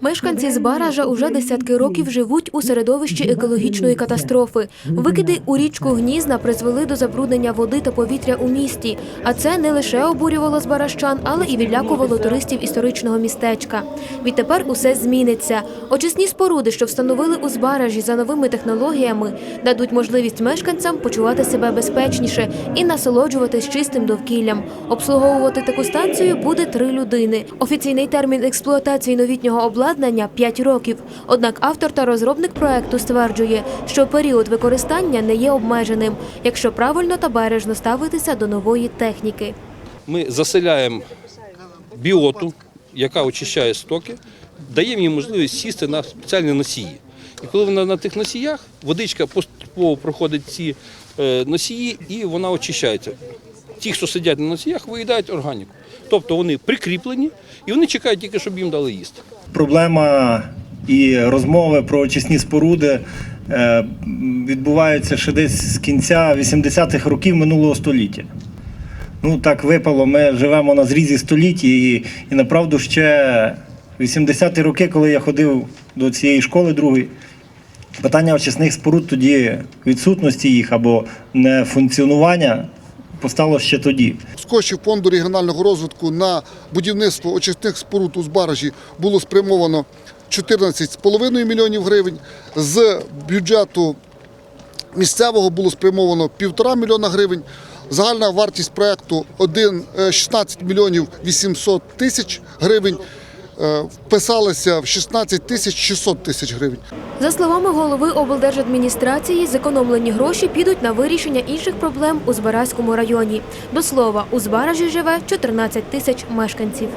Мешканці Збаража уже десятки років живуть у середовищі екологічної катастрофи. Викиди у річку Гнізна призвели до забруднення води та повітря у місті. А це не лише обурювало збаражчан, але і відлякувало туристів історичного містечка. Відтепер усе зміниться. Очисні споруди, що встановили у Збаражі за новими технологіями, дадуть можливість мешканцям почувати себе безпечніше і насолоджуватись чистим довкіллям. Обслуговувати таку станцію буде три людини. Офіційний термін експлуатації новітнього обладнання 5 років. Однак автор та розробник проекту стверджує, що період використання не є обмеженим, якщо правильно та бережно ставитися до нової техніки. Ми заселяємо біоту, яка очищає стоки, даємо їм можливість сісти на спеціальні носії. І коли вона на тих носіях, водичка поступово проходить ці е, носії і вона очищається. Ті, хто сидять на носіях, виїдають органіку. Тобто вони прикріплені і вони чекають тільки, щоб їм дали їсти. Проблема і розмови про очисні споруди е, відбуваються ще десь з кінця 80-х років минулого століття. Ну так випало, ми живемо на зрізі століть, і, і направду ще 80-ті роки, коли я ходив до цієї школи другої, питання очисних споруд тоді відсутності їх або нефункціонування постало ще тоді. З коштів фонду регіонального розвитку на будівництво очисних споруд у Збаражі було спрямовано 14,5 мільйонів гривень. З бюджету місцевого було спрямовано 1,5 мільйона гривень. Загальна вартість проекту 1, е, 16 мільйонів 800 тисяч гривень. Е, Вписалися в 16 тисяч 600 тисяч гривень. За словами голови облдержадміністрації, зекономлені гроші підуть на вирішення інших проблем у Збаразькому районі. До слова, у Збаражі живе 14 тисяч мешканців.